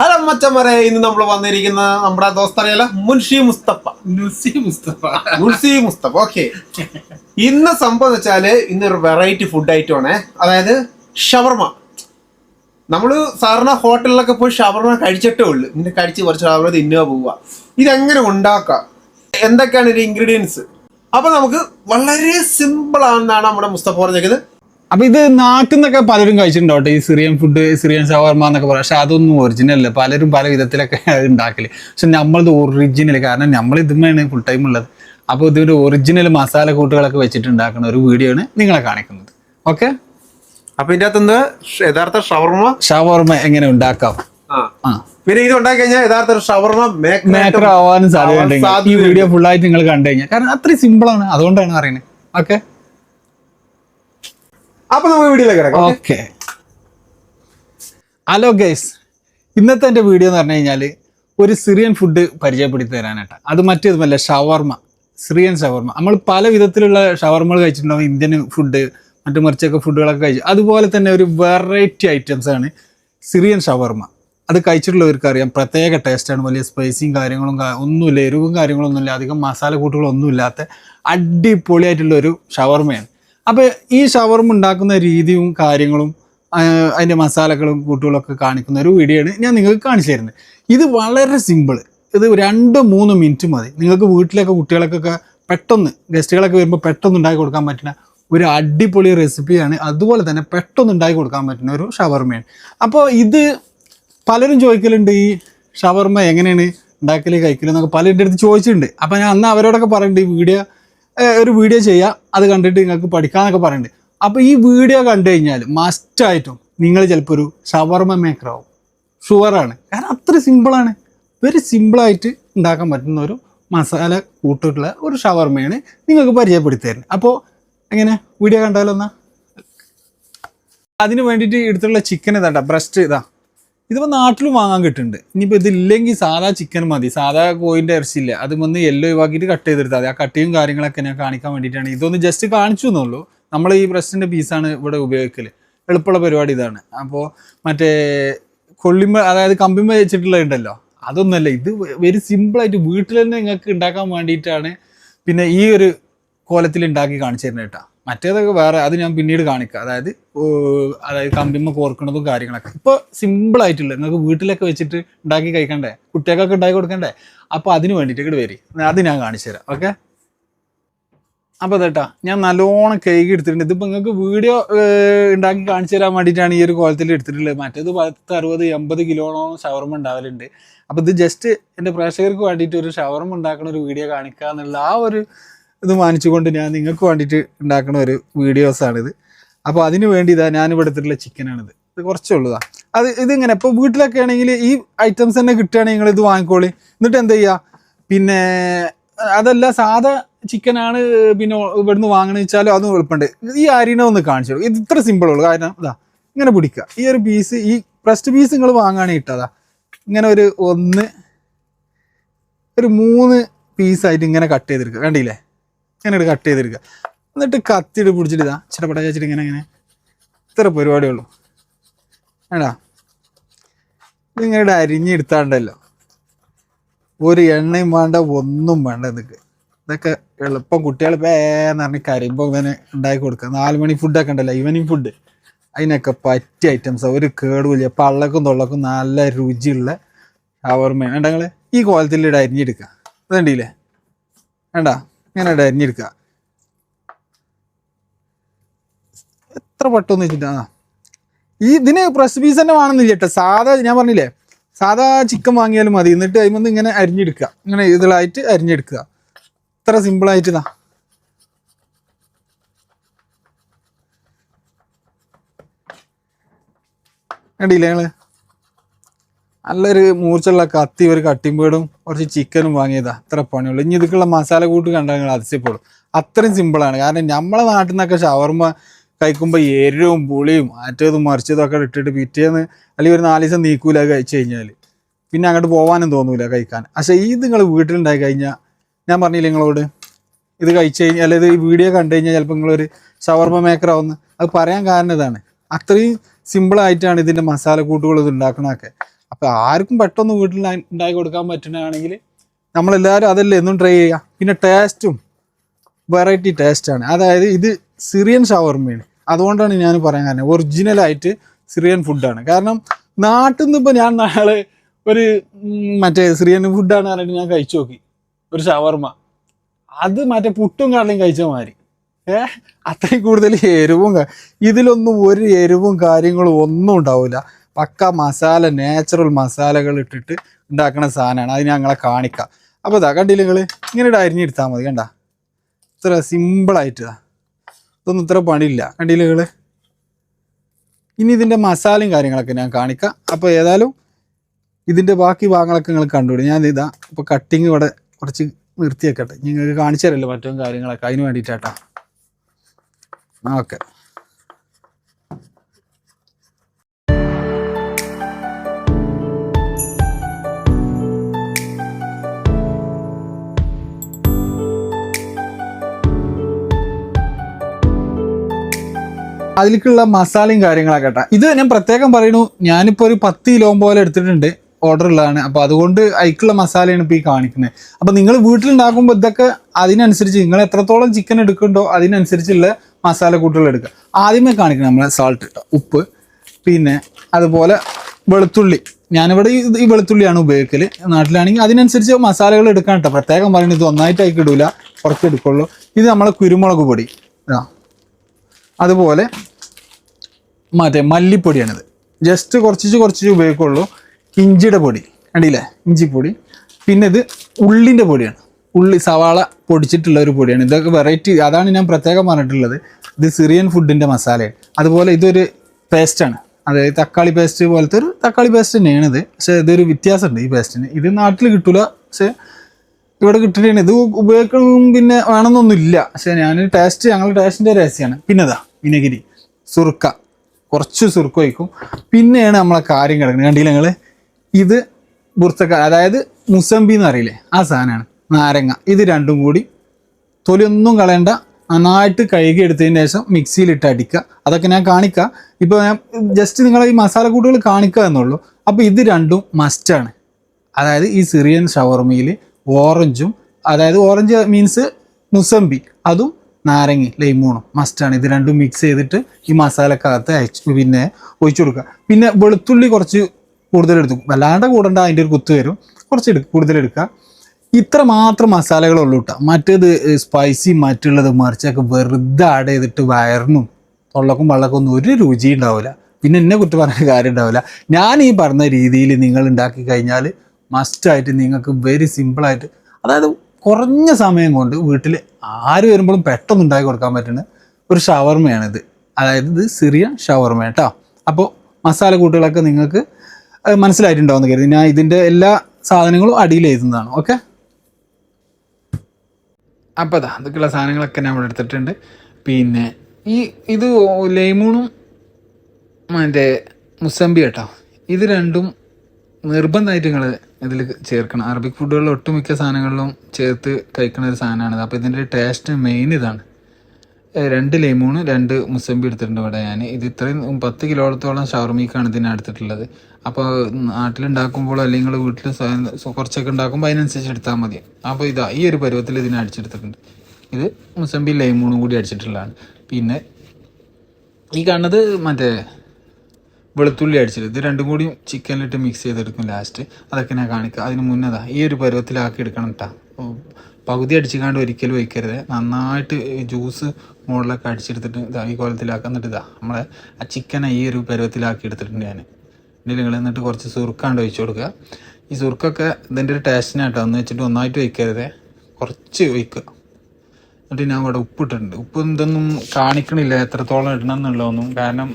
Hello മച്ചമരെ ഇന്ന് നമ്മൾ വന്നിരിക്കുന്ന നമ്മുടെ ദോസ്തറിയല്ല മുൻഷി മുസ്തഫ. മുൻസി മുസ്തഫ. മുൻഷി മുസ്തഫ ഓക്കെ. ഇന്ന് സംഭവം എന്ന് വെച്ചാൽ ഇന്നൊരു വെറൈറ്റി ഫുഡ് ഐറ്റം ആണ്. അതായത് ഷവർമ. നമ്മൾ സാധാരണ ഹോട്ടലിലൊക്കെ പോയി ഷവർമ കഴിച്ചിട്ടേ ഉള്ളു. ഇന്ന് കഴിച്ച് കുറച്ച് ഷവർമ തിന്നുക പോവുക. ഇതെങ്ങനെ ഉണ്ടാക്കാം എന്തൊക്കെയാണ് ഇതിന്റെ ഇൻഗ്രീഡിയൻസ് അപ്പൊ നമുക്ക് വളരെ സിമ്പിൾ ആണെന്നാണ് നമ്മുടെ മുസ്തഫ പറഞ്ഞേക്കുന്നത് അപ്പൊ ഇത് നാട്ടിൽ നിന്നൊക്കെ പലരും കഴിച്ചിട്ടുണ്ടോട്ടെ ഈ സിറിയൻ ഫുഡ് സിറിയൻ ഷവർമ എന്നൊക്കെ പറയാം. പക്ഷെ അതൊന്നും ഒറിജിനൽ അല്ല. പലരും പല വിധത്തിലൊക്കെ ഉണ്ടാക്കില്ല ഉണ്ടാക്കൽ. പക്ഷെ നമ്മളത് ഒറിജിനൽ കാരണം നമ്മൾ ഇതുമാണ് ഫുൾ ടൈം ഉള്ളത്. അപ്പോൾ ഇതിന്റെ ഒറിജിനൽ മസാല കൂട്ടുകളൊക്കെ വെച്ചിട്ട് ഉണ്ടാക്കുന്ന ഒരു വീഡിയോ ആണ് നിങ്ങളെ കാണിക്കുന്നത്. ഓക്കെ അപ്പൊ ഇതിന്റെ അകത്തുനിന്ന് യഥാർത്ഥ ഷവർമ? ഷവർമ എങ്ങനെ ഉണ്ടാക്കാം? പിന്നെ ഇത് ഉണ്ടാക്കി കഴിഞ്ഞാൽ യഥാർത്ഥ ഒരു ഷവർമ മേക്കർ ആവാനും സാധ്യതയുണ്ട്. ഈ വീഡിയോ ഫുൾ ആയിട്ട് നിങ്ങൾ കണ്ടു കഴിഞ്ഞാൽ കാരണം അത്രയും സിമ്പിൾ ആണ്. അതുകൊണ്ടാണ് പറയുന്നത്. ഓക്കെ അപ്പൊ നമുക്ക് വീഡിയോയിലേക്ക് കിടക്കാം ഓക്കെ. ഹലോ ഗൈസ് ഇന്നത്തെ എന്റെ വീഡിയോ എന്ന് പറഞ്ഞു കഴിഞ്ഞാൽ ഒരു സിറിയൻ ഫുഡ് പരിചയപ്പെടുത്തി തരാനായിട്ട് അത് മറ്റേതുമല്ല ഷവർമ. സിറിയൻ ഷവർമ. നമ്മൾ പല വിധത്തിലുള്ള ഷവർമകൾ കഴിച്ചിട്ടുണ്ടാവും. ഇന്ത്യൻ ഫുഡ് മറ്റു മറിച്ചൊക്കെ ഫുഡുകളൊക്കെ കഴിച്ചു. അതുപോലെ തന്നെ ഒരു വെറൈറ്റി ഐറ്റംസ് ആണ് സിറിയൻ ഷവർമ. അത് കഴിച്ചിട്ടുള്ളവർക്ക് അറിയാം പ്രത്യേക ടേസ്റ്റാണ് വലിയ സ്പൈസിയും കാര്യങ്ങളും ഒന്നുമില്ല എരിവും കാര്യങ്ങളൊന്നുമില്ല അധികം മസാല കൂട്ടുകളൊന്നും ഇല്ലാത്ത അടിപൊളിയായിട്ടുള്ള ഒരു ഷവർമയാണ്. അപ്പോൾ ഈ ഷവർമ ഉണ്ടാക്കുന്ന രീതിയും കാര്യങ്ങളും അതിന്റെ മസാലകളും കൂട്ടുകളൊക്കെ കാണിക്കുന്ന ഒരു വീഡിയോ ആണ് ഞാൻ നിങ്ങൾക്ക് കാണിച്ചു തരുന്നത്. ഇത് വളരെ സിമ്പിൾ ഇത് രണ്ട് മൂന്ന് മിനിറ്റ് മതി. നിങ്ങൾക്ക് വീട്ടിലൊക്കെ കുട്ടികൾക്കൊക്കെ പെട്ടെന്ന് ഗസ്റ്റുകളൊക്കെ വരുമ്പോൾ പെട്ടെന്ന് ഉണ്ടാക്കി കൊടുക്കാൻ പറ്റുന്ന ഒരു അടിപൊളി റെസിപ്പിയാണ് അതുപോലെ തന്നെ പെട്ടെന്ന് ഉണ്ടാക്കി കൊടുക്കാൻ പറ്റുന്ന ഒരു ഷവർമയാണ്. അപ്പോൾ ഇത് പലരും ചോദിക്കലുണ്ട് ഈ ഷവർമ എങ്ങനെയാണ് ഉണ്ടാക്കൽ കഴിക്കൽ എന്നൊക്കെ പലരുടെ അടുത്ത് ചോദിച്ചിട്ടുണ്ട്. അപ്പോൾ ഞാൻ അന്ന് അവരോടൊക്കെ പറയുന്നുണ്ട് ഈ വീഡിയോ ഒരു വീഡിയോ ചെയ്യാം. അത് കണ്ടിട്ട് നിങ്ങൾക്ക് പഠിക്കാമെന്നൊക്കെ പറയുന്നുണ്ട് അപ്പോൾ ഈ വീഡിയോ കണ്ടു കഴിഞ്ഞാൽ മസ്റ്റായിട്ടും നിങ്ങൾ ചിലപ്പോൾ ഒരു ഷവർമ മേക്കർ ആവും. ഷുവറാണ് കാരണം അത്ര സിമ്പിളാണ് വെരി സിമ്പിളായിട്ട് ഉണ്ടാക്കാൻ പറ്റുന്ന ഒരു മസാല കൂട്ടിട്ടുള്ള ഒരു ഷവർമയാണ് നിങ്ങൾക്ക് പരിചയപ്പെടുത്തി തരുന്നത് അപ്പോൾ എങ്ങനെ? വീഡിയോ കണ്ടാലോ എന്നാ? അതിന് വേണ്ടിയിട്ട് എടുത്തിട്ടുള്ള ചിക്കൻ ഇതാ ബ്രസ്റ്റ് ഇതാ ഇതിപ്പോൾ നാട്ടിലും വാങ്ങാൻ കിട്ടുന്നുണ്ട്. ഇനിയിപ്പോൾ ഇതില്ലെങ്കിൽ സാധാ ചിക്കൻ മതി. സാധാ കോയിന്റെ ഇറച്ചിയില്ല. അത് വന്ന് യെല്ലോ ഒഴിവാക്കിയിട്ട് കട്ട് ചെയ്തെടുത്താൽ മതി. ആ കട്ടിയും കാര്യങ്ങളൊക്കെ ഞാൻ കാണിക്കാൻ വേണ്ടിയിട്ടാണ്. ഇതൊന്ന് ജസ്റ്റ് കാണിച്ചു എന്നുള്ളൂ നമ്മൾ ഈ ബ്രസ്റ്റിന്റെ പീസാണ് ഇവിടെ ഉപയോഗിക്കൽ എളുപ്പമുള്ള പരിപാടി ഇതാണ്. അപ്പോൾ മറ്റേ കൊള്ളിമ്പ അതായത് കമ്പിമ്പ വെച്ചിട്ടുള്ള ഉണ്ടല്ലോ അതൊന്നുമല്ല. ഇത് വെരി സിമ്പിളായിട്ട് വീട്ടിൽ തന്നെ നിങ്ങൾക്ക് ഉണ്ടാക്കാൻ വേണ്ടിയിട്ടാണ് പിന്നെ ഈ ഒരു കോലത്തിൽ ഉണ്ടാക്കി കാണിച്ചു തരുന്നത് കേട്ടോ. മറ്റേതൊക്കെ വേറെ അത് ഞാൻ പിന്നീട് കാണിക്കുക അതായത് അതായത് കമ്പിമ്മ കോർക്കണതും കാര്യങ്ങളൊക്കെ. ഇപ്പോൾ സിമ്പിൾ ആയിട്ടുള്ള നിങ്ങൾക്ക് വീട്ടിലൊക്കെ വെച്ചിട്ട് ഉണ്ടാക്കി കഴിക്കണ്ടേ? കുട്ടികൾക്കൊക്കെ ഉണ്ടാക്കി കൊടുക്കണ്ടേ? അപ്പോൾ അതിന് വേണ്ടിയിട്ട് വരി. അത് ഞാൻ കാണിച്ചു തരാം. ഓക്കെ? അപ്പോൾ അതേട്ടാ ഞാൻ നല്ലോണം കേക്ക് എടുത്തിട്ടുണ്ട്. ഇതിപ്പോൾ നിങ്ങൾക്ക് വീഡിയോ ഉണ്ടാക്കി കാണിച്ചു തരാൻ വേണ്ടിയിട്ടാണ് ഈ ഒരു കോലത്തിൽ എടുത്തിട്ടുള്ളത്. മറ്റേത് പത്ത് അറുപത് എൺപത് കിലോണോളം ഷവർമ ഉണ്ടാവലുണ്ട്. അപ്പോൾ ഇത് ജസ്റ്റ് എന്റെ പ്രേക്ഷകർക്ക് വേണ്ടിയിട്ട് ഒരു ഷവർമ ഉണ്ടാക്കുന്ന ഒരു വീഡിയോ കാണിക്കുക എന്നുള്ള ആ ഒരു ഇത് മാനിച്ചുകൊണ്ട് ഞാൻ നിങ്ങൾക്ക് വേണ്ടിയിട്ട് ഉണ്ടാക്കുന്ന ഒരു വീഡിയോസാണിത്. അപ്പോൾ അതിന് വേണ്ടി ഇതാ ഞാൻ എടുത്തിട്ടുള്ള ചിക്കനാണിത്. ഇത് കുറച്ചേ ഉള്ളതാ അത് ഇതിങ്ങനെ ഇപ്പോൾ വീട്ടിലൊക്കെ ആണെങ്കിൽ ഈ ഐറ്റംസ് തന്നെ കിട്ടുകയാണെങ്കിൽ നിങ്ങൾ ഇത് വാങ്ങിക്കോളി. എന്നിട്ട് എന്താ ചെയ്യുക പിന്നെ അതല്ല സാധാ ചിക്കനാണ് പിന്നെ ഇവിടുന്ന് വാങ്ങണമെന്ന് വെച്ചാലും അതും എളുപ്പമുണ്ട്. ഈ അരിനെ ഒന്ന് കാണിച്ചു ഇത് ഇത്ര സിമ്പിൾ ഉള്ളൂ. കാരണം ഇതാ ഇങ്ങനെ പിടിക്കുക. ഈ ഒരു പീസ് ഈ ബ്രസ്റ്റ് പീസ് നിങ്ങൾ വാങ്ങുകയാണെങ്കിൽ ഇട്ടതാ ഇങ്ങനെ ഒരു ഒന്ന് ഒരു മൂന്ന് പീസായിട്ട് ഇങ്ങനെ കട്ട് ചെയ്തെടുക്കുക. കണ്ടില്ലേ? ഇങ്ങനെ കട്ട് ചെയ്തെടുക്കുക എന്നിട്ട് കത്തിയിട്ട് പിടിച്ചിട്ട് ഇതാ ചേച്ചിട്ട് ഇങ്ങനെ ഇങ്ങനെ. ഇത്ര പരിപാടിയേ ഉള്ളൂ. വേണ്ടാ ഇതിങ്ങനെ അരിഞ്ഞെടുത്താണ്ടല്ലോ. ഒരു എണ്ണയും വേണ്ട ഒന്നും വേണ്ട ഇതൊക്കെ. ഇതൊക്കെ എളുപ്പം കുട്ടികൾ പേന്ന് പറഞ്ഞ് കരയുമ്പോൾ ഇങ്ങനെ ഉണ്ടാക്കി കൊടുക്കുക നാല് മണി ഫുഡൊക്കെ ഉണ്ടല്ലോ ഈവനിങ് ഫുഡ് അതിനൊക്കെ പറ്റിയ ഐറ്റംസ് ഒരു കേടുമില്ല പള്ളക്കും തൊള്ളക്കും നല്ല രുചിയുള്ള ഷവർമയാണ്. വേണ്ട നിങ്ങൾ ഈ കോലത്തിൽ ഇവിടെ അരിഞ്ഞെടുക്കുക അതുണ്ടല്ലേ വേണ്ട ഇങ്ങനെ അരിഞ്ഞെടുക്കുക എത്ര പെട്ടെന്ന് വെച്ചിട്ടാ? ഈ ഇതിന് പ്രസ് പീസ് തന്നെ വേണമെന്നില്ല കേട്ടോ സാധാ ഞാൻ പറഞ്ഞില്ലേ സാധാ ചിക്കൻ വാങ്ങിയാലും മതി. എന്നിട്ട് അതിമൊന്ന് ഇങ്ങനെ അരിഞ്ഞെടുക്കുക. ഇങ്ങനെ ഇതിലായിട്ട് അരിഞ്ഞെടുക്കുക. ഇത്ര സിമ്പിളായിട്ട് ഇതാ. കണ്ടില്ലേ ഞങ്ങൾ നല്ലൊരു മൂർച്ചുള്ള കത്തി ഒരു കട്ടിമ്പേടും കുറച്ച് ചിക്കനും വാങ്ങിയതാ. അത്ര പണിയുള്ളൂ. ഇനി ഇതൊക്കെയുള്ള മസാല കൂട്ട് കണ്ടാൽ നിങ്ങൾ അതിശയപ്പെടും അത്രയും സിമ്പിളാണ് കാരണം നമ്മളെ നാട്ടിൽ നിന്നൊക്കെ ഷവർമ്മ കഴിക്കുമ്പോൾ എരിവും പുളിയും മറ്റേതും മറിച്ചതും ഒക്കെ ഇട്ടിട്ട് പിറ്റേന്ന് അല്ലെങ്കിൽ ഒരു നാല് ദിവസം നീക്കൂല കഴിച്ചു കഴിഞ്ഞാൽ പിന്നെ അങ്ങോട്ട് പോകാനും തോന്നൂല കഴിക്കാൻ. പക്ഷേ ഇത് നിങ്ങൾ വീട്ടിലുണ്ടായി കഴിഞ്ഞാൽ ഞാൻ പറഞ്ഞില്ല നിങ്ങളോട്? ഇത് കഴിച്ചു കഴിഞ്ഞാൽ അല്ലെങ്കിൽ ഈ വീഡിയോ കണ്ടു കഴിഞ്ഞാൽ ചിലപ്പോൾ നിങ്ങളൊരു ഷവർമ മേക്കർ ആവുന്ന. അത് പറയാൻ കാരണം ഇതാണ്. അത്രയും സിമ്പിളായിട്ടാണ് ഇതിന്റെ മസാല കൂട്ടുകൾ ഇത് ഉണ്ടാക്കണതൊക്കെ. അപ്പം ആർക്കും പെട്ടെന്ന് വീട്ടിൽ ഉണ്ടാ- ഉണ്ടാക്കി കൊടുക്കാൻ പറ്റുന്നതാണെങ്കിൽ നമ്മളെല്ലാവരും അതല്ലേ എന്നും ട്രൈ ചെയ്യുക. പിന്നെ ടേസ്റ്റും വെറൈറ്റി ടേസ്റ്റാണ് അതായത് ഇത് സിറിയൻ ഷവർമയാണ് അതുകൊണ്ടാണ് ഞാൻ പറയാൻ കാരണം ഒറിജിനലായിട്ട് സിറിയൻ ഫുഡാണ് കാരണം നാട്ടിൽ നിന്ന് ഇപ്പോൾ ഞാൻ നാളെ ഒരു മറ്റേ സിറിയൻ ഫുഡാണ് പറഞ്ഞിട്ട് ഞാൻ കഴിച്ചു നോക്കി. ഒരു ഷവർമ അത് മറ്റേ പുട്ടും കടലയും കഴിച്ച മാതിരി. ഏ? അത്രയും കൂടുതൽ എരിവും ഇതിലൊന്നും ഒരു എരിവും കാര്യങ്ങളും ഒന്നും ഉണ്ടാവില്ല പക്ക മസാല നാച്ചുറൽ മസാലകൾ ഇട്ടിട്ട് ഉണ്ടാക്കുന്ന സാധനമാണ്. അത് ഞങ്ങളെ കാണിക്കാം. അപ്പോൾ ഇതാ കണ്ടില്ല നിങ്ങൾ ഇങ്ങനെ ഇട്ട് അരിഞ്ഞെടുത്താൽ മതി കണ്ട? ഇത്ര സിമ്പിളായിട്ട് ഇതാ ഇതൊന്നും ഇത്ര പണിയില്ല. കണ്ടില്ല ഇനി ഇതിന്റെ മസാലയും കാര്യങ്ങളൊക്കെ ഞാൻ കാണിക്കാം. അപ്പോൾ ഏതായാലും ഇതിന്റെ ബാക്കി ഭാഗങ്ങളൊക്കെ നിങ്ങൾ കണ്ടുപിടി. ഞാൻ ഇതാ ഇപ്പോൾ കട്ടിങ് ഇവിടെ കുറച്ച് നിർത്തിയേക്കട്ടെ. നിങ്ങൾക്ക് കാണിച്ചു തരല്ലോ മറ്റും കാര്യങ്ങളൊക്കെ. അതിന് വേണ്ടിയിട്ടാട്ടാ. ഓക്കെ. അതിലേക്കുള്ള മസാലയും കാര്യങ്ങളൊക്കെ കേട്ടോ. ഇത് ഞാൻ പ്രത്യേകം പറയുന്നു ഞാനിപ്പോൾ ഒരു പത്ത് കിലോ പോലെ എടുത്തിട്ടുണ്ട് ഓർഡർ ഉള്ളതാണ്. അപ്പോൾ അതുകൊണ്ട് അതിക്കുള്ള മസാലയാണ് ഇപ്പോൾ ഈ കാണിക്കുന്നത്. അപ്പോൾ നിങ്ങൾ വീട്ടിലുണ്ടാക്കുമ്പോൾ ഇതൊക്കെ അതിനനുസരിച്ച് നിങ്ങൾ എത്രത്തോളം ചിക്കൻ എടുക്കുന്നുണ്ടോ അതിനനുസരിച്ചുള്ള മസാല കൂട്ടുകൾ എടുക്കുക. ആദ്യമേ കാണിക്കണം നമ്മളെ സാൾട്ട് ഉപ്പ് പിന്നെ അതുപോലെ വെളുത്തുള്ളി. ഞാനിവിടെ ഈ- വെളുത്തുള്ളിയാണ് ഉപയോഗിക്കൽ നാട്ടിലാണെങ്കിൽ അതിനനുസരിച്ച് മസാലകൾ എടുക്കാൻ കേട്ടോ. പ്രത്യേകം പറയുന്നത് ഇത് ഒന്നായിട്ട് ഇടൂല കുറച്ച് എടുക്കുള്ളൂ. ഇത് നമ്മളെ കുരുമുളക് പൊടി. അതുപോലെ മറ്റേ മല്ലിപ്പൊടിയാണിത്. ജസ്റ്റ് കുറച്ച് കുറച്ച് ഉപയോഗിക്കുള്ളൂ. ഇഞ്ചിയുടെ പൊടി. കണ്ടില്ലേ? ഇഞ്ചിപ്പൊടി. പിന്നെ ഇത് ഉള്ളിന്റെ പൊടിയാണ്. ഉള്ളി സവാള പൊടിച്ചിട്ടുള്ള ഒരു പൊടിയാണ്. ഇതൊക്കെ വെറൈറ്റി അതാണ് ഞാൻ പ്രത്യേകം പറഞ്ഞിട്ടുള്ളത്. ഇത് സിറിയൻ ഫുഡിന്റെ മസാലയാണ്. അതുപോലെ ഇതൊരു പേസ്റ്റാണ് അതായത് തക്കാളി പേസ്റ്റ് പോലത്തെ ഒരു തക്കാളി പേസ്റ്റ് തന്നെയാണ് ഇത് പക്ഷേ ഇതൊരു വ്യത്യാസമുണ്ട് ഈ പേസ്റ്റിന് ഇത് നാട്ടിൽ കിട്ടില്ല പക്ഷേ ഇവിടെ കിട്ടിയിട്ടുണ്ട്. ഇത് ഉപയോഗിക്കണം പിന്നെ വേണമെന്നൊന്നുമില്ല. പക്ഷെ ഞാൻ ടേസ്റ്റ് ഞങ്ങൾ ടേസ്റ്റിന്റെ രഹസ്യമാണ് പിന്നെ ഇതാ വിനഗിരി. സുർക്ക കുറച്ച് സുർക്ക വയ്ക്കും പിന്നെയാണ് നമ്മളെ കാര്യം കിടക്കുന്നത്. കണ്ടില്ല നിങ്ങൾ ഇത് ബുർത്തക്ക അതായത് മുസംബി എന്ന് അറിയില്ലേ ആ സാധനമാണ്. നാരങ്ങ. ഇത് രണ്ടും കൂടി തൊലിയൊന്നും കളയണ്ട. നന്നായിട്ട് കഴുകി എടുത്തതിന് ശേഷം മിക്സിയിലിട്ട് അടിക്കുക. അതൊക്കെ ഞാൻ കാണിക്കുക ഇപ്പോൾ ഞാൻ ജസ്റ്റ് നിങ്ങളെ ഈ മസാല കൂട്ടുകൾ കാണിക്കുക എന്നുള്ളൂ അപ്പോൾ ഇത് രണ്ടും മസ്റ്റാണ് അതായത് ഈ സിറിയൻ ഷവർമയിൽ ഓറഞ്ചും അതായത് ഓറഞ്ച് മീൻസ് മുസമ്പി അതും നാരങ്ങ ലൈമൂണും മസ്റ്റാണ് ഇത് രണ്ടും മിക്സ് ചെയ്തിട്ട് ഈ മസാലക്കകത്ത് അയച്ച് പിന്നെ ഒഴിച്ചു കൊടുക്കുക. പിന്നെ വെളുത്തുള്ളി കുറച്ച് കൂടുതൽ എടുത്തു. വല്ലാണ്ട് കൂടണ്ട അതിന്റെ ഒരു കുത്ത് വരും. കുറച്ച് എടുക്കുക കൂടുതൽ എടുക്കുക. ഇത്ര മാത്രം മസാലകളുള്ളൂ കേട്ടോ മറ്റേത് സ്പൈസി മറ്റുള്ളത് മറിച്ചൊക്കെ വെറുതെ ആഡ് ചെയ്തിട്ട് വയറിനും തൊള്ളക്കും വള്ളക്കും ഒന്നും ഒരു രുചി ഉണ്ടാവില്ല. പിന്നെ എന്നെ കുറ്റം പറഞ്ഞ കാര്യം ഉണ്ടാവില്ല ഞാൻ ഈ പറഞ്ഞ രീതിയിൽ നിങ്ങൾ ഉണ്ടാക്കി കഴിഞ്ഞാൽ മസ്റ്റായിട്ട് നിങ്ങൾക്ക് വെരി സിമ്പിളായിട്ട് അതായത് കുറഞ്ഞ സമയം കൊണ്ട് വീട്ടിൽ ആര് വരുമ്പോഴും പെട്ടെന്ന് ഉണ്ടാക്കി കൊടുക്കാൻ പറ്റുന്ന ഒരു ഷവർമയാണിത്. അതായത് ഇത് സിറിയ ഷവർമ കേട്ടോ അപ്പോൾ മസാല കൂട്ടുകളൊക്കെ നിങ്ങൾക്ക് മനസ്സിലായിട്ടുണ്ടാവുമെന്ന് കരുതി. ഞാൻ ഇതിന്റെ എല്ലാ സാധനങ്ങളും അടിയിൽ എഴുതുന്നതാണ്. ഓക്കെ അപ്പോൾ അതാ അതൊക്കെയുള്ള സാധനങ്ങളൊക്കെ ഞാൻ ഇവിടെ എടുത്തിട്ടുണ്ട്. പിന്നെ ഈ ഇത് ലൈമൂണും മറ്റേ മുസമ്പി കേട്ടോ ഇത് രണ്ടും നിർബന്ധമായിട്ട് നിങ്ങൾ ഇതിൽ ചേർക്കണം. അറബിക് ഫുഡുകളിൽ ഒട്ടുമിക്ക സാധനങ്ങളിലും ചേർത്ത് കഴിക്കുന്ന ഒരു സാധനമാണിത്. അപ്പോൾ ഇതിന്റെ ടേസ്റ്റ് മെയിൻ ഇതാണ്. രണ്ട് ലെമൂണ് രണ്ട് മുസമ്പി എടുത്തിട്ടുണ്ട് ഇവിടെ ഞാൻ ഇത് ഇത്രയും പത്ത് കിലോളത്തോളം ഷവർമിക്കാണ് ഇതിനെ എടുത്തിട്ടുള്ളത്. അപ്പോൾ നാട്ടിലുണ്ടാക്കുമ്പോൾ അല്ലെങ്കിൽ നിങ്ങൾ വീട്ടിൽ കുറച്ചൊക്കെ ഉണ്ടാക്കുമ്പോൾ അതിനനുസരിച്ച് എടുത്താൽ മതി. അപ്പോൾ ഇതാ ഈ ഒരു പരുവത്തിൽ ഇതിനെ അടിച്ചെടുത്തിട്ടുണ്ട്. ഇത് മുസമ്പി ലൈമൂണും കൂടി അടിച്ചിട്ടുള്ളതാണ്. പിന്നെ ഈ കാണുന്നത് മറ്റേ വെളുത്തുള്ളി അടിച്ചത് ഇത് രണ്ടും കൂടി ചിക്കനിലിട്ട് മിക്സ് ചെയ്തെടുക്കും ലാസ്റ്റ് അതൊക്കെ ഞാൻ കാണിക്കാം. അതിന് മുന്നതാ ഈ ഒരു പരുവത്തിലാക്കി എടുക്കണം കേട്ടോ പകുതി അടിച്ചിക്കാണ്ട് ഒരിക്കലും വയ്ക്കരുത് നന്നായിട്ട് ജ്യൂസ് മുകളിലൊക്കെ അടിച്ചെടുത്തിട്ട് ഇതാ ഈ കോലത്തിലാക്കുക എന്നിട്ട് ഇതാ നമ്മളെ ആ ചിക്കനെ ഈ ഒരു പരുവത്തിലാക്കി എടുത്തിട്ടുണ്ട് ഞാൻ ഇതിൽ നിങ്ങൾ എന്നിട്ട് കുറച്ച് സുറുക്കാണ്ട് ഒഴിച്ചു കൊടുക്കുക. ഈ സുറുക്കൊക്കെ ഇതിന്റെ ഒരു ടേസ്റ്റിനായിട്ടോ എന്ന് വെച്ചിട്ട് ഒന്നായിട്ട് വയ്ക്കരുത് കുറച്ച് വയ്ക്കുക എന്നിട്ട് ഞാൻ ഇവിടെ ഉപ്പിട്ടിട്ടുണ്ട്. ഉപ്പ് എന്തൊന്നും കാണിക്കണില്ല. എത്രത്തോളം ഇടണം എന്നുള്ളതൊന്നും. കാരണം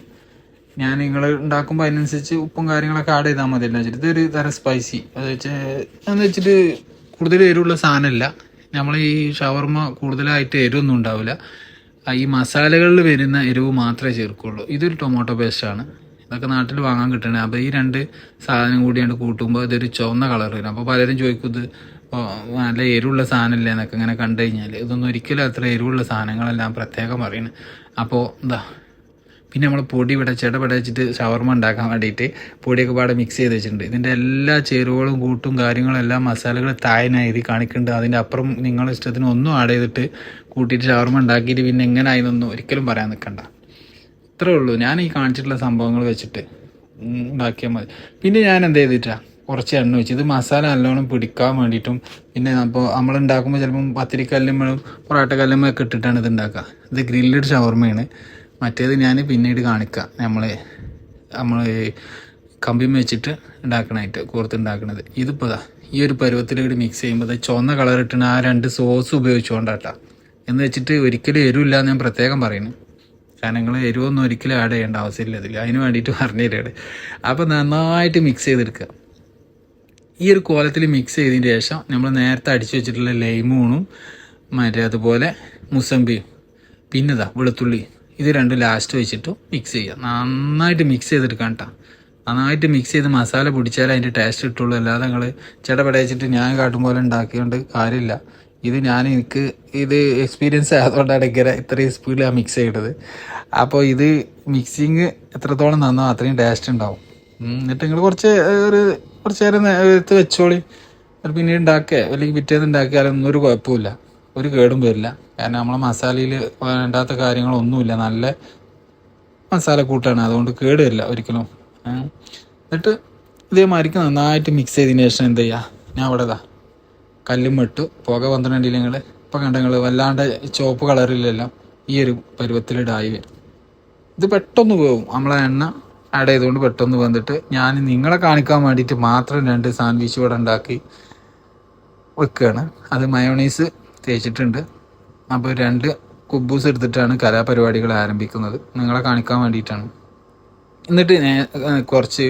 ഞാൻ നിങ്ങൾ ഉണ്ടാക്കുമ്പോൾ അതിനനുസരിച്ച് ഉപ്പും കാര്യങ്ങളൊക്കെ ആഡ് ചെയ്താൽ മതി. എന്ന് വെച്ചിട്ട് ഇതൊരു തരം സ്പൈസി അത് വെച്ച് എന്ന് വെച്ചിട്ട് കൂടുതൽ എരിവുള്ള സാധനമല്ല നമ്മൾ ഈ ഷവർമ കൂടുതലായിട്ട് എരിവൊന്നും ഉണ്ടാവില്ല. ഈ മസാലകളിൽ വരുന്ന എരിവ് മാത്രമേ ചേർക്കുള്ളൂ. ഇതൊരു ടൊമാറ്റോ പേസ്റ്റാണ് ഇതൊക്കെ നാട്ടിൽ വാങ്ങാൻ കിട്ടണേ. അപ്പോൾ ഈ രണ്ട് സാധനം കൂടിയാണ്ട് കൂട്ടുമ്പോൾ ഇതൊരു ചുവന്ന കളർ വരും. അപ്പോൾ പലരും ചോദിക്കും ഇത് നല്ല എരിവുള്ള സാധനമല്ലേ എന്നൊക്കെ ഇങ്ങനെ കണ്ടു കഴിഞ്ഞാൽ ഇതൊന്നും ഒരിക്കലും അത്ര എരിവുള്ള സാധനങ്ങളെല്ലാം പ്രത്യേകം പറയണേ. അപ്പോൾ എന്താ പിന്നെ നമ്മൾ പൊടി ഇവിടെ ചെട വെച്ചിട്ട് ഷവർമ ഉണ്ടാക്കാൻ വേണ്ടിയിട്ട് പൊടിയൊക്കെ പാടെ മിക്സ് ചെയ്ത് വെച്ചിട്ടുണ്ട്. ഇതിന്റെ എല്ലാ ചേരുവകളും കൂട്ടും കാര്യങ്ങളും എല്ലാം മസാലകൾ തായനായി കാണിക്കുന്നുണ്ട്. അതിന്റെ അപ്പുറം നിങ്ങളുടെ ഇഷ്ടത്തിന് ഒന്നും ആഡ് ചെയ്തിട്ട് കൂട്ടിയിട്ട് ഷവർമ ഉണ്ടാക്കിയിട്ട് പിന്നെ എങ്ങനെ എന്നൊന്നും ഒരിക്കലും പറയാൻ നിൽക്കണ്ട. ഇത്രേ ഉള്ളൂ. ഞാൻ ഈ കാണിച്ചിട്ടുള്ള സംഭവങ്ങൾ വെച്ചിട്ട് ഉണ്ടാക്കിയാൽ മതി. പിന്നെ ഞാൻ എന്ത് ചെയ്തിട്ടാ? കുറച്ച് എണ്ണ വെച്ച് ഇത് മസാല നല്ലോണം പിടിക്കാൻ വേണ്ടിയിട്ടും പിന്നെ അപ്പോൾ നമ്മൾ ഉണ്ടാക്കുമ്പോൾ ചിലപ്പം പത്തിരിക്കല്ലുമ്പോഴും പൊറോട്ട കല്ലുമ്പോഴൊക്കെ ഇട്ടിട്ടാണ് ഇത് ഉണ്ടാക്കുക. ഇത് ഗ്രില്ലഡ് ഷവർമയാണ്. മറ്റേത് ഞാൻ പിന്നീട് കാണിക്കാം. നമ്മൾ നമ്മൾ കമ്പിയും വെച്ചിട്ട് ഉണ്ടാക്കണായിട്ട് കോർത്ത് ഉണ്ടാക്കണത് ഇതിപ്പോൾ ഈ ഒരു പരുവത്തിലൂടെ മിക്സ് ചെയ്യുമ്പോൾ ചുവന്ന കളർ ഇട്ടണ ആ രണ്ട് സോസ് ഉപയോഗിച്ചുകൊണ്ടാട്ടാ എന്ന് വെച്ചിട്ട് ഒരിക്കലും എരിവില്ല എന്ന് ഞാൻ പ്രത്യേകം പറയുന്നു കാരണം നിങ്ങൾ എരിവൊന്നും ഒരിക്കലും ആഡ് ചെയ്യേണ്ട ആവശ്യമില്ല ഇതിൽ അതിന് വേണ്ടിയിട്ട് പറഞ്ഞു തരാണ്. അപ്പോൾ നന്നായിട്ട് മിക്സ് ചെയ്തെടുക്കുക ഈ ഒരു കോലത്തിൽ മിക്സ് ചെയ്തതിന് ശേഷം നമ്മൾ നേരത്തെ അടിച്ചു വെച്ചിട്ടുള്ള ലൈമൂണും മറ്റേ അതുപോലെ മുസമ്പിയും. പിന്നെതാ വെളുത്തുള്ളി. ഇത് രണ്ടും ലാസ്റ്റ് വെച്ചിട്ട് മിക്സ് ചെയ്യുക. നന്നായിട്ട് മിക്സ് ചെയ്തെടുക്കാം കേട്ടോ. നന്നായിട്ട് മിക്സ് ചെയ്ത് മസാല പിടിച്ചാലേ അതിന്റെ ടേസ്റ്റ് കിട്ടുള്ളൂ. അല്ലാതെ നിങ്ങൾ ചെടപടയിച്ചിട്ട് ഞാൻ കാട്ടും പോലെ ഉണ്ടാക്കിയോണ്ട് കാര്യമില്ല. ഇത് ഞാൻ എനിക്ക് ഇത് എക്സ്പീരിയൻസ് ആയതുകൊണ്ടാണ് ഇങ്ങനെ ഇത്രയും സ്പീഡിലാണ് മിക്സ് ചെയ്തത് അപ്പോൾ ഇത് മിക്സിങ് എത്രത്തോളം നന്നോ അത്രയും ടേസ്റ്റ് ഉണ്ടാവും. എന്നിട്ട് നിങ്ങൾ കുറച്ച് ഒരു കുറച്ച് നേരം എടുത്ത് വെച്ചോളി. പിന്നീട് ഉണ്ടാക്കുക. അല്ലെങ്കിൽ പിറ്റേന്ന് ഉണ്ടാക്കിയാലൊന്നും ഒരു കുഴപ്പമില്ല ഒരു കേടും വരില്ല. കാരണം നമ്മളെ മസാലയിൽ വേണ്ടാത്ത കാര്യങ്ങളൊന്നുമില്ല. നല്ല മസാല കൂട്ടാണ്. അതുകൊണ്ട് കേട് ഒരിക്കലും. എന്നിട്ട് ഇതേമാതിരിക്ക് നന്നായിട്ട് മിക്സ് ചെയ്തതിന് ശേഷം എന്ത് ചെയ്യുക ഞാൻ അവിടെ ഇതാ കല്ലും ഇട്ടു. പുക പന്ത്രണ്ടില്ല നിങ്ങൾ ഇപ്പം കണ്ട വല്ലാണ്ട് ചുവപ്പ് കളറിലെല്ലാം ഈ ഒരു പരുവത്തിലിടായി വരും. ഇത് പെട്ടെന്ന് പോകും നമ്മളെ എണ്ണ ആഡ് ചെയ്തുകൊണ്ട് പെട്ടെന്ന് വന്നിട്ട് ഞാൻ നിങ്ങളെ കാണിക്കാൻ വേണ്ടിയിട്ട് മാത്രം രണ്ട് സാൻഡ്വിച്ച് ഇവിടെ ഉണ്ടാക്കി വെക്കുകയാണ് അത് മയോണൈസ് തേച്ചിട്ടുണ്ട്. അപ്പോൾ രണ്ട് കുബൂസ് എടുത്തിട്ടാണ് കലാപരിപാടികൾ ആരംഭിക്കുന്നത്. നിങ്ങളെ കാണിക്കാൻ വേണ്ടിയിട്ടാണ്. എന്നിട്ട് കുറച്ച്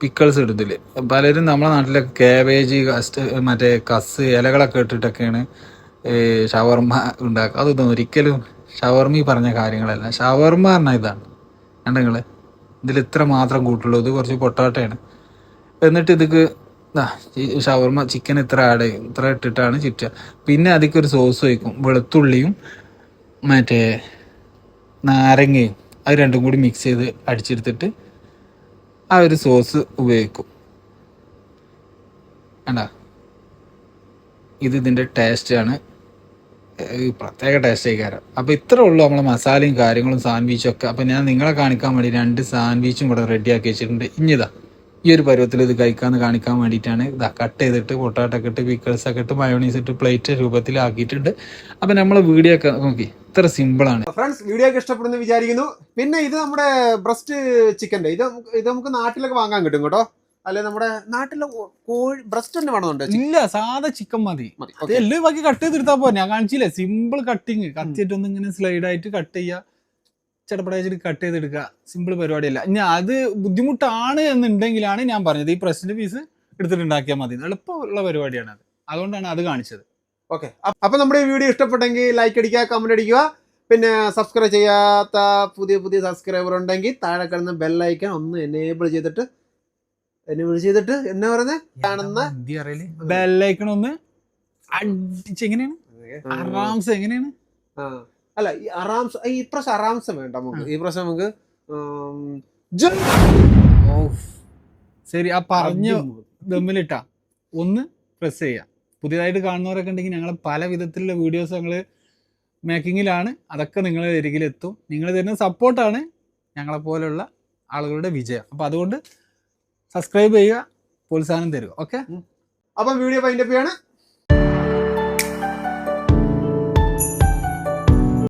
പിക്കിൾസ് ഇടുന്നില്ല? പലരും നമ്മുടെ നാട്ടിലൊക്കെ കാബേജ് കസ്റ്റ് മറ്റേ കസ് ഇലകളൊക്കെ ഇട്ടിട്ടൊക്കെയാണ് ഷവർമ്മ ഷവർമ ഉണ്ടാക്കുക. അതൊന്നും ഒരിക്കലും ഷവർമി പറഞ്ഞ കാര്യങ്ങളല്ല. ഷവർമ പറഞ്ഞ ഇതാണ്. കണ്ടോ ഇതിൽ ഇത്ര മാത്രം കൂട്ടുള്ളൂ. ഇത് കുറച്ച് പൊട്ടാട്ടയാണ്. എന്നിട്ട് ഇതൊക്കെ ഷവർമ ചിക്കൻ ഇത്ര ആഡ് ചെയ്യും. ഇത്ര ഇട്ടിട്ടാണ് ചുറ്റുക. പിന്നെ അതിക്ക് ഒരു സോസ് വയ്ക്കും വെളുത്തുള്ളിയും മറ്റേ നാരങ്ങയും അത് രണ്ടും കൂടി മിക്സ് ചെയ്ത് അടിച്ചെടുത്തിട്ട് ആ ഒരു സോസ് ഉപയോഗിക്കും. വേണ്ട ഇത് ഇതിന്റെ ടേസ്റ്റാണ് പ്രത്യേക ടേസ്റ്റ് ആയിക്കാരം. അപ്പോൾ ഇത്ര ഉള്ളൂ നമ്മളെ മസാലയും കാര്യങ്ങളും സാൻഡ്വിച്ചും ഒക്കെ. അപ്പോൾ ഞാൻ നിങ്ങളെ കാണിക്കാൻ വേണ്ടി രണ്ട് സാൻഡ്വിച്ചും കൂടെ റെഡിയാക്കി വെച്ചിട്ടുണ്ട്. ഇനിതാ ഈ ഒരു പരുവത്തിൽ ഇത് കഴിക്കാമെന്ന് കാണിക്കാൻ വേണ്ടിയിട്ടാണ് ഇതാ കട്ട് ചെയ്തിട്ട് പൊട്ടാട്ടൊക്കെ ഇട്ട് പിക്കിൾസ് ഒക്കെ ഇട്ട് മയോണീസ് ഇട്ട് പ്ലേറ്റ് രൂപത്തിലാക്കിയിട്ടുണ്ട് അപ്പോൾ നമ്മളെ വീഡിയോ ഒക്കെ നോക്കി. ഇത്ര സിമ്പിൾ ആണ്. ഫ്രണ്ട്സ് വീഡിയോ ഒക്കെ ഇഷ്ടപ്പെടുന്നു വിചാരിക്കുന്നു. പിന്നെ ഇത് നമ്മുടെ ബ്രസ്റ്റ് ചിക്കന്റെ ഇത് നമുക്ക് ഇത് നമുക്ക് നാട്ടിലൊക്കെ വാങ്ങാൻ കിട്ടും കേട്ടോ. അല്ലെ നമ്മുടെ നാട്ടിലെ കോഴി ബ്രസ്റ്റ് തന്നെ വേണമെന്നുണ്ട് ഇല്ല സാധാ ചിക്കൻ മതി. എല്ലാം ബാക്കി കട്ട് ചെയ്തെടുത്താ പോ ഞാൻ കാണിച്ചില്ലേ സിമ്പിൾ കട്ടിങ് കത്തിയിട്ടൊന്നും ഒന്ന് ഇങ്ങനെ സ്ലൈഡ് ആയിട്ട് കട്ട് ചെയ്യുക ചടപ്പടച്ചിട്ട് കട്ട് ചെയ്തെടുക്കുക. സിമ്പിൾ പരിപാടിയല്ല. ഇനി അത് ബുദ്ധിമുട്ടാണ് എന്നുണ്ടെങ്കിലാണ് ഞാൻ പറഞ്ഞത്. ഈ പ്രസിഡന്റ് ഫീസ് എടുത്തിട്ട് ഉണ്ടാക്കിയാൽ മതി എളുപ്പമുള്ള പരിപാടിയാണ് അത്. അതുകൊണ്ടാണ് അത് കാണിച്ചത്. ഓക്കെ അപ്പൊ നമ്മുടെ ഈ വീഡിയോ ഇഷ്ടപ്പെട്ടെങ്കിൽ ലൈക്ക് അടിക്കുക കമന്റ് അടിക്കുക. പിന്നെ സബ്സ്ക്രൈബ് ചെയ്യാത്ത പുതിയ പുതിയ സബ്സ്ക്രൈബർ ഉണ്ടെങ്കിൽ താഴെ കിടന്ന ബെല്ലൈക്കൺ ഒന്ന് എനേബിൾ ചെയ്തിട്ട് എനേബിൾ ചെയ്തിട്ട് എന്നാ പറയുന്നത് കാണുന്ന ബെല്ലൈക്കൺ ഒന്ന് അടിച്ച് എങ്ങനെയാണ്? ആറാംസ് എങ്ങനെയാണ്? ആ. അല്ല ഈ അറാംസ് ഈ പ്രാവശ്യം അറാംസം വേണ്ട നമുക്ക്. ഈ പ്രാവശ്യം നമുക്ക് ശരി ആ പറഞ്ഞ ദമ്മിലിട്ട. ഒന്ന് പ്രസ് ചെയ്യുക പുതിയതായിട്ട് കാണുന്നവരൊക്കെ ഉണ്ടെങ്കിൽ ഞങ്ങൾ പല വിധത്തിലുള്ള വീഡിയോസ് ഞങ്ങൾ മേക്കിങ്ങിലാണ് അതൊക്കെ നിങ്ങളെ അരികിലെത്തും. നിങ്ങൾ തരുന്ന സപ്പോർട്ടാണ് ഞങ്ങളെപ്പോലുള്ള ആളുകളുടെ വിജയം. അപ്പോൾ അതുകൊണ്ട് സബ്സ്ക്രൈബ് ചെയ്യുക പ്രോത്സാഹനം തരിക. ഓക്കെ അപ്പം വീഡിയോ പൈൻഡപ്പ് ചെയ്യാണ്